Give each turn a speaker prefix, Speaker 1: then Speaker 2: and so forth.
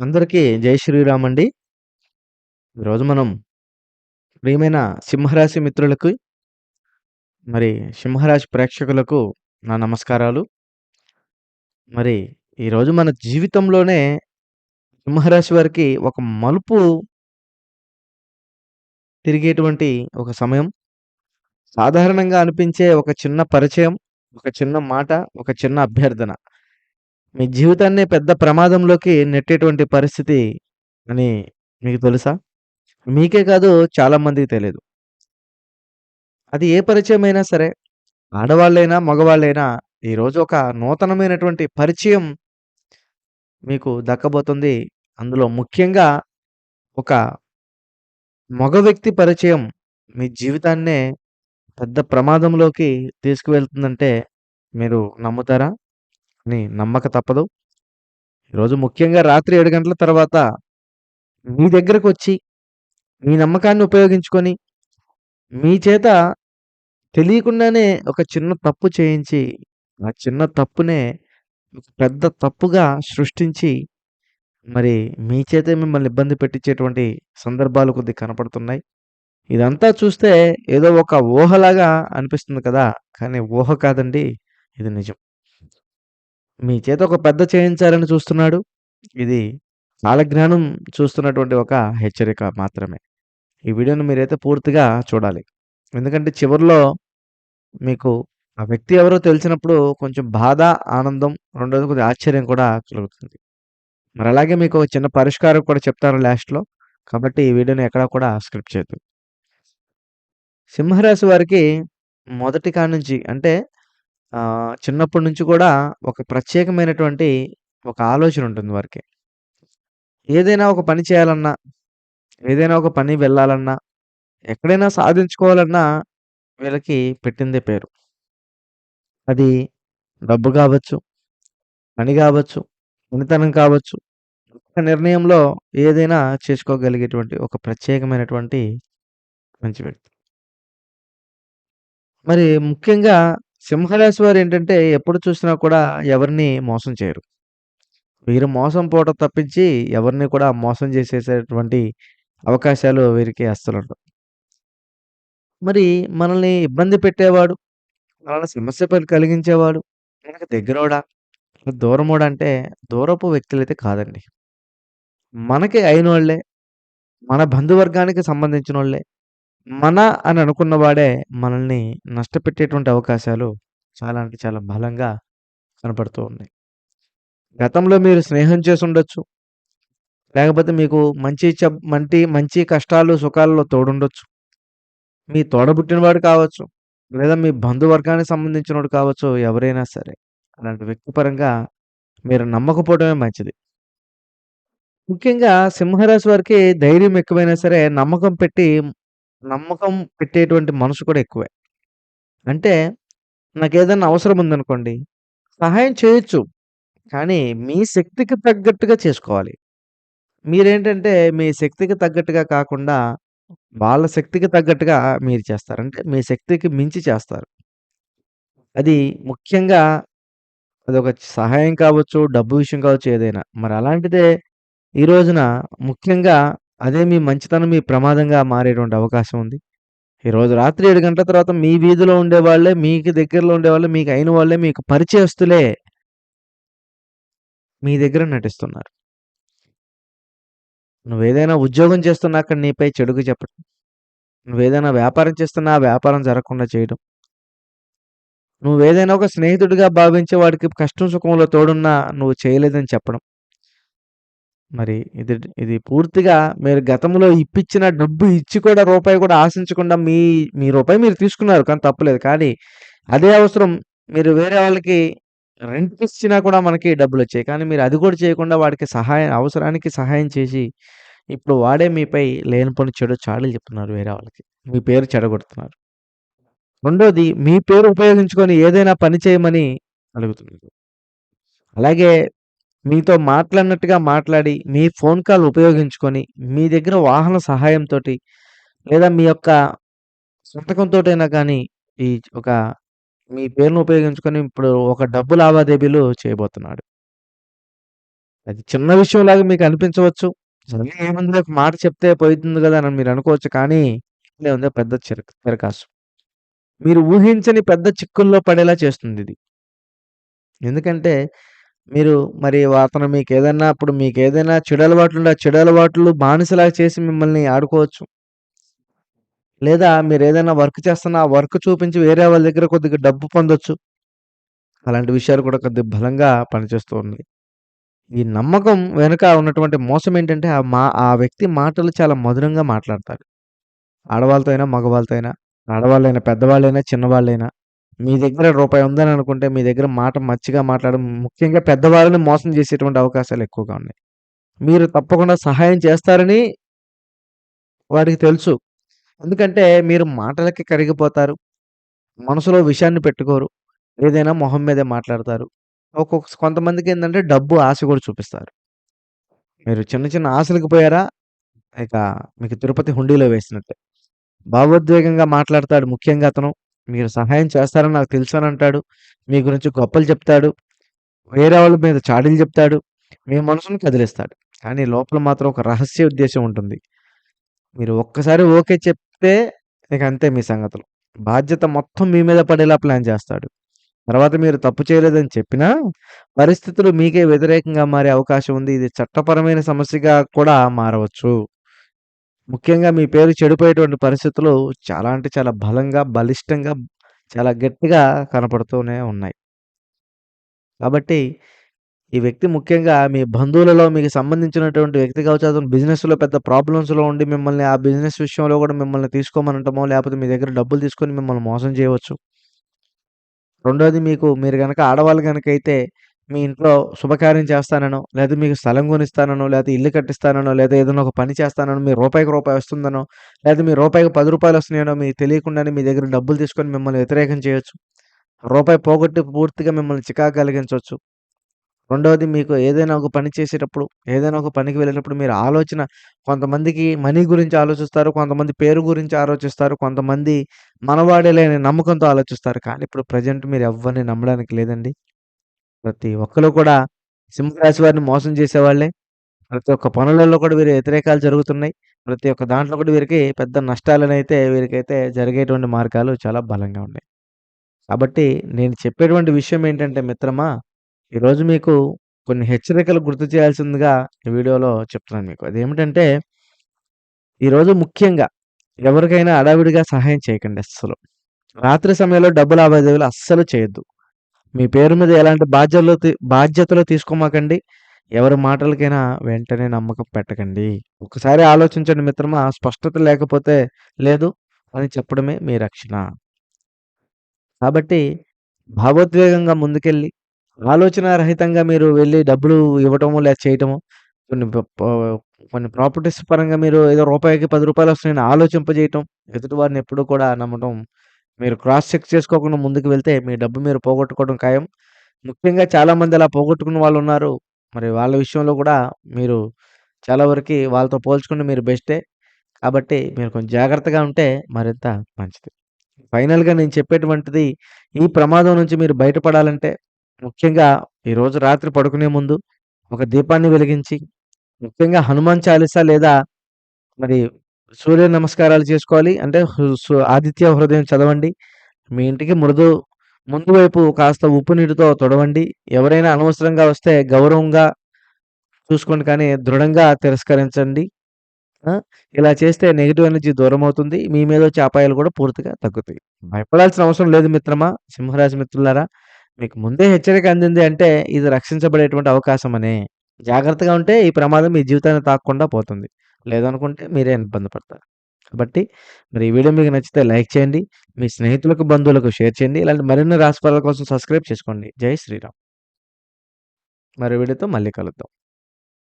Speaker 1: అందరికీ జై శ్రీరామ్ అండి. ఈరోజు మనం ప్రియమైన సింహరాశి మిత్రులకు మరి సింహరాశి ప్రేక్షకులకు నా నమస్కారాలు. మరి ఈరోజు మన జీవితంలోనే సింహరాశి వారికి ఒక మలుపు తిరిగేటువంటి ఒక సమయం. సాధారణంగా అనిపించే ఒక చిన్న పరిచయం, ఒక చిన్న మాట, ఒక చిన్న అభ్యర్థన. మీ జీవితాన్ని పెద్ద ప్రమాదంలోకి నెట్టేటువంటి పరిస్థితి అని మీకు తెలుసా? మీకే కాదు చాలా మందికి తెలీదు. అది ఏ పరిచయమైనా సరే, ఆడవాళ్ళైనా, మగవాళ్ళైనా ఈరోజు ఒక నూతనమైనటువంటి పరిచయం మీకు దక్కబోతుంది. అందులో ముఖ్యంగా ఒక మగ వ్యక్తి పరిచయం మీ జీవితాన్నే పెద్ద ప్రమాదంలోకి తీసుకువెళ్తుందంటే మీరు నమ్ముతారా? అని నమ్మక తప్పదు. ఈరోజు ముఖ్యంగా రాత్రి ఏడు గంటల తర్వాత మీ దగ్గరకు వచ్చి మీ నమ్మకాన్ని ఉపయోగించుకొని, మీ చేత తెలియకుండానే ఒక చిన్న తప్పు చేయించి, ఆ చిన్న తప్పునే ఒక పెద్ద తప్పుగా సృష్టించి, మరి మీ చేతే మిమ్మల్ని ఇబ్బంది పెట్టించేటువంటి సందర్భాలు కొద్ది కనపడుతున్నాయి. ఇదంతా చూస్తే ఏదో ఒక ఊహలాగా అనిపిస్తుంది కదా! కానీ ఊహ కాదండి. ఇది నిజం. మీ చేత ఒక పెద్ద చేయించాలని చూస్తున్నాడు. ఇది కాలజ్ఞానం చూస్తున్నటువంటి ఒక హెచ్చరిక మాత్రమే. ఈ వీడియోను మీరైతే పూర్తిగా చూడాలి. ఎందుకంటే చివర్లో మీకు ఆ వ్యక్తి ఎవరో తెలిసినప్పుడు కొంచెం బాధ, ఆనందం, రెండోది కొద్దిగా ఆశ్చర్యం కూడా కలుగుతుంది. మరి అలాగే మీకు ఒక చిన్న పరిష్కారం కూడా చెప్తాను లాస్ట్‌లో. కాబట్టి ఈ వీడియోని ఎక్కడా కూడా స్క్రిప్ట్ చేయదు సింహరాశి వారికి మొదటి కాడ్నుంచి అంటే చిన్నప్పటి నుంచి కూడా ఒక ప్రత్యేకమైనటువంటి ఒక ఆలోచన ఉంటుంది వారికి. ఏదైనా ఒక పని చేయాలన్నా, ఏదైనా ఒక పని వెళ్ళాలన్నా, ఎక్కడైనా సాధించుకోవాలన్నా వీళ్ళకి పెట్టిందే పేరు. అది డబ్బు కావచ్చు, పని కావచ్చు, పనితనం కావచ్చు. ఒక నిర్ణయంలో ఏదైనా చేసుకోగలిగేటువంటి ఒక ప్రత్యేకమైనటువంటి మంచి వ్యక్తి. మరి ముఖ్యంగా సింహరాశి వారేంటంటే ఎప్పుడు చూసినా కూడా ఎవరిని మోసం చేయరు. వీరు మోసం పోవటం తప్పించి ఎవరిని కూడా మోసం చేసేసేటువంటి అవకాశాలు వీరికి అస్సలుండవు. మరి మనల్ని ఇబ్బంది పెట్టేవాడు, మనల్ని సమస్య కలిగించేవాడు, మనకు దగ్గరోడా, దూరమోడా అంటే దూరపు వ్యక్తులైతే కాదండి. మనకి అయినోళ్ళే, మన బంధువర్గానికి సంబంధించిన వాళ్ళే మన అని అనుకున్న వాడే మనల్ని నష్టపెట్టేటువంటి అవకాశాలు చాలా అంటే చాలా బలంగా కనపడుతూ ఉన్నాయి. గతంలో మీరు స్నేహం చేసి ఉండొచ్చు లేకపోతే మీకు మంచి మంచి మంచి కష్టాలు, సుఖాల్లో తోడుండొచ్చు. మీ తోడబుట్టినవాడు కావచ్చు. లేదా మీ బంధువర్గానికి సంబంధించినోడు కావచ్చు. ఎవరైనా సరే. అలాంటి వ్యక్తి పరంగా మీరు నమ్మకపోవడమే మంచిది. ముఖ్యంగా సింహరాశి వారికి ధైర్యం ఎక్కువైనా సరే నమ్మకం పెట్టి నమ్మకం పెట్టేటువంటి మనసు కూడా ఎక్కువే. అంటే నాకేదన్నా అవసరం ఉందనుకోండి, సహాయం చేయొచ్చు. కానీ మీ శక్తికి తగ్గట్టుగా చేసుకోవాలి. మీరేంటంటే మీ శక్తికి తగ్గట్టుగా కాకుండా వాళ్ళ శక్తికి తగ్గట్టుగా మీరు చేస్తారు. అంటే మీ శక్తికి మించి చేస్తారు. అది ముఖ్యంగా అదొక సహాయం కావచ్చు, డబ్బు విషయం కావచ్చు ఏదైనా. మరి అలాంటిదే ఈ రోజున ముఖ్యంగా అదే మీ మంచితనం మీ ప్రమాదంగా మారేటువంటి అవకాశం ఉంది. ఈరోజు రాత్రి ఏడు గంటల తర్వాత మీ వీధిలో ఉండేవాళ్ళే, మీకు దగ్గరలో ఉండేవాళ్ళే, మీకు అయిన వాళ్ళే, మీకు పరిచయస్తులే మీ దగ్గర నటిస్తున్నారు. నువ్వేదైనా ఉద్యోగం చేస్తున్నా అక్కడ నీపై చెడుకు చెప్పడం. నువ్వేదైనా వ్యాపారం చేస్తున్నా వ్యాపారం జరగకుండా చేయడం. నువ్వేదైనా ఒక స్నేహితుడిగా భావించే వాడికి కష్టం సుఖంలో తోడున్నా నువ్వు చేయలేదని చెప్పడం. మరి ఇది ఇది పూర్తిగా మీరు గతంలో ఇప్పించిన డబ్బు ఇచ్చి కూడా రూపాయి కూడా ఆశించకుండా మీ మీ రూపాయి మీరు తీసుకున్నారు. కానీ తప్పులేదు. కానీ అదే అవసరం మీరు వేరే వాళ్ళకి రెంట్ ఇచ్చినా కూడా మనకి డబ్బులు వచ్చాయి కానీ మీరు అది కూడా చేయకుండా వాడికి సహాయం అవసరానికి సహాయం చేసి, ఇప్పుడు వాడే మీపై లేనిపోని చెడు చాడీలు చెప్తున్నారు వేరే వాళ్ళకి. మీ పేరు చెడగొడుతున్నారు. రెండోది మీ పేరు ఉపయోగించుకొని ఏదైనా పని చేయమని అడుగుతున్నారు. అలాగే మీతో మాట్లాడినట్టుగా మాట్లాడి, మీ ఫోన్ కాల్ ఉపయోగించుకొని, మీ దగ్గర వాహన సహాయంతో లేదా మీ యొక్క సంతకంతోటైనా కానీ ఈ ఒక మీ పేరును ఉపయోగించుకొని ఇప్పుడు ఒక డబ్బు లావాదేవీలు చేయబోతున్నాడు. అది చిన్న విషయంలాగా మీకు అనిపించవచ్చు. ఏముంది ఒక మాట చెప్తే పోతుంది కదా అని మీరు అనుకోవచ్చు. కానీ ఉందో పెద్ద చిరక చిరకాసు. మీరు ఊహించని పెద్ద చిక్కుల్లో పడేలా చేస్తుంది ఇది ఎందుకంటే మీరు మరి అతను అప్పుడు మీకు ఏదైనా చెడు అలవాట్లు ఆ చెడు అలవాట్లు బానిసలాగా చేసి మిమ్మల్ని ఆడుకోవచ్చు. లేదా మీరు ఏదైనా వర్క్ చేస్తున్న ఆ వర్క్ చూపించి వేరే వాళ్ళ దగ్గర కొద్దిగా డబ్బు పొందొచ్చు. అలాంటి విషయాలు కూడా కొద్దిగా బలంగా పనిచేస్తూ ఉన్నాయి. ఈ నమ్మకం వెనుక ఉన్నటువంటి మోసం ఏంటంటే ఆ మా ఆ వ్యక్తి మాటలు చాలా మధురంగా మాట్లాడతారు. ఆడవాళ్ళతో అయినా, మగవాళ్ళతో అయినా, ఆడవాళ్ళైనా, పెద్దవాళ్ళైనా, చిన్నవాళ్ళైనా మీ దగ్గర రూపాయి ఉందని అనుకుంటే మీ దగ్గర మాట మచ్చిగా మాట్లాడడం ముఖ్యంగా పెద్దవాళ్ళని మోసం చేసేటువంటి అవకాశాలు ఎక్కువగా ఉన్నాయి. మీరు తప్పకుండా సహాయం చేస్తారని వాడికి తెలుసు. ఎందుకంటే మీరు మాటలకి కరిగిపోతారు. మనసులో విషయాన్ని పెట్టుకోరు. ఏదైనా మొహం మీదే మాట్లాడతారు. ఒక్కొక్క కొంతమందికి ఏంటంటే డబ్బు ఆశ కూడా చూపిస్తారు. మీరు చిన్న చిన్న ఆశలకు పోయారా? ఇక మీకు తిరుపతి హుండీలో వేసినట్టే. భావోద్వేగంగా మాట్లాడతాడు ముఖ్యంగా అతను. మీరు సహాయం చేస్తారని నాకు తెలుసా అని అంటాడు మీ గురించి గొప్పలు చెప్తాడు. వేరే వాళ్ళ మీద చాడీలు చెప్తాడు. మీ మనసుని కదిలిస్తాడు. కానీ లోపల మాత్రం ఒక రహస్య ఉద్దేశం ఉంటుంది. మీరు ఒక్కసారి ఓకే చెప్తే ఇక అంతే మీ సంగతులు. బాధ్యత మొత్తం మీ మీద పడేలా ప్లాన్ చేస్తాడు. తర్వాత మీరు తప్పు చేయలేదని చెప్పినా పరిస్థితులు మీకే వ్యతిరేకంగా మారే అవకాశం ఉంది. ఇది చట్టపరమైన సమస్యగా కూడా మారవచ్చు. ముఖ్యంగా మీ పేరు చెడిపోయేటువంటి పరిస్థితులు చాలా అంటే చాలా బలంగా, బలిష్టంగా, చాలా గట్టిగా కనపడుతూనే ఉన్నాయి. కాబట్టి ఈ వ్యక్తి ముఖ్యంగా మీ బంధువులలో మీకు సంబంధించినటువంటి వ్యక్తి కావచ్చు. అతను బిజినెస్‌లో పెద్ద ప్రాబ్లమ్స్‌లో ఉండి మిమ్మల్ని ఆ బిజినెస్ విషయంలో కూడా మిమ్మల్ని తీసుకోమనటమో, లేకపోతే మీ దగ్గర డబ్బులు తీసుకొని మిమ్మల్ని మోసం చేయవచ్చు. రెండోది మీకు మీరు కనుక ఆడవాళ్ళు గనకైతే మీ ఇంట్లో శుభకార్యం చేస్తానో లేదా మీకు స్థలం కొనిస్తాననో, లేదా ఇల్లు కట్టిస్తానో లేదా ఏదైనా ఒక పని చేస్తానో మీ రూపాయికి రూపాయి వస్తుందనో, లేదా మీ రూపాయికి పది రూపాయలు వస్తున్నాయనో మీకు తెలియకుండానే మీ దగ్గర డబ్బులు తీసుకొని మిమ్మల్ని వ్యతిరేకం చేయొచ్చు. రూపాయి పోగొట్టి పూర్తిగా మిమ్మల్ని చికాకు కలిగించవచ్చు రెండవది మీకు ఏదైనా ఒక పని చేసేటప్పుడు, ఏదైనా ఒక పనికి వెళ్ళేటప్పుడు మీరు ఆలోచన కొంతమందికి మనీ గురించి ఆలోచిస్తారు. కొంతమంది పేరు గురించి ఆలోచిస్తారు. కొంతమంది మనవాడే లేని నమ్మకంతో ఆలోచిస్తారు. కానీ ఇప్పుడు ప్రెజెంట్ మీరు ఎవ్వరిని నమ్మడానికి లేదండి. ప్రతి ఒక్కరు కూడా సింహరాశి వారిని మోసం చేసేవాళ్ళే. ప్రతి ఒక్క పనులలో కూడా వీరి వ్యతిరేకాలు జరుగుతున్నాయి. ప్రతి ఒక్క దాంట్లో కూడా వీరికి పెద్ద నష్టాలనైతే వీరికైతే జరిగేటువంటి మార్గాలు చాలా బలంగా ఉన్నాయి. కాబట్టి నేను చెప్పేటువంటి విషయం ఏంటంటే మిత్రమా, ఈరోజు మీకు కొన్ని హెచ్చరికలు గుర్తు చేయాల్సిందిగా ఈ వీడియోలో చెప్తున్నాను మీకు. అదేమిటంటే ఈరోజు ముఖ్యంగా ఎవరికైనా హడావిడిగా సహాయం చేయకండి అస్సలు. రాత్రి సమయంలో డబ్బు లావాదేవీలు అస్సలు చేయొద్దు. మీ పేరు మీద ఎలాంటి బాధ్యతలు తీ బాధ్యతలు తీసుకోమాకండి. ఎవరి మాటలకైనా వెంటనే నమ్మకం పెట్టకండి. ఒకసారి ఆలోచించండి మిత్రమా. స్పష్టత లేకపోతే లేదు అని చెప్పడమే మీ రక్షణ. కాబట్టి భావోద్వేగంగా ముందుకెళ్ళి, ఆలోచనా రహితంగా మీరు వెళ్ళి డబ్బులు ఇవ్వటమో, లేదా చేయటమో కొన్ని ప ప కొన్ని ప్రాపర్టీస్ పరంగా మీరు ఏదో రూపాయికి రూ. 10 వస్తున్నాయని ఆలోచింపజేయటం, ఎదుటి వారిని ఎప్పుడూ కూడా నమ్మటం, మీరు క్రాస్ చెక్ చేసుకోకుండా ముందుకు వెళ్తే మీ డబ్బు మీరు పోగొట్టుకోవడం ఖాయం. ముఖ్యంగా చాలామంది అలా పోగొట్టుకున్న వాళ్ళున్నారు. మరి వాళ్ళ విషయంలో కూడా మీరు చాలా వరకి వాళ్ళతో పోల్చుకుంటే మీరు బెస్టే. కాబట్టి మీరు కొంచెం జాగ్రత్తగా ఉంటే మరింత మంచిది. ఫైనల్‌గా నేను చెప్పేటువంటిది ఈ ప్రమాదం నుంచి మీరు బయటపడాలంటే ముఖ్యంగా ఈరోజు రాత్రి పడుకునే ముందు ఒక దీపాన్ని వెలిగించి, ముఖ్యంగా హనుమాన్ చాలీసా లేదా మరి సూర్య నమస్కారాలు చేసుకోవాలి. అంటే సు ఆదిత్య హృదయం చదవండి. మీ ఇంటికి మృదు ముందు వైపు కాస్త ఉప్పు నీటితో తుడవండి. ఎవరైనా అనవసరంగా వస్తే గౌరవంగా చూసుకోండి కానీ దృఢంగా తిరస్కరించండి. ఇలా చేస్తే నెగెటివ్ ఎనర్జీ దూరమవుతుంది. మీ మీదొచ్చే అపాయాలు కూడా పూర్తిగా తగ్గుతాయి. భయపడాల్సిన అవసరం లేదు మిత్రమా. సింహరాశి మిత్రులారా. మీకు ముందే హెచ్చరిక అందింది అంటే ఇది రక్షించబడేటువంటి అవకాశం అనే జాగ్రత్తగా ఉంటే ఈ ప్రమాదం మీ జీవితాన్ని తాకకుండా పోతుంది. లేదనుకుంటే మీరే ఇబ్బంది పడతారు. కాబట్టి మరి ఈ వీడియో మీకు నచ్చితే లైక్ చేయండి. మీ స్నేహితులకు, బంధువులకు షేర్ చేయండి. ఇలాంటి మరిన్ని రాశి కోసం సబ్స్క్రైబ్ చేసుకోండి. జై శ్రీరామ్. మరో వీడియోతో మళ్ళీ కలుద్దాం.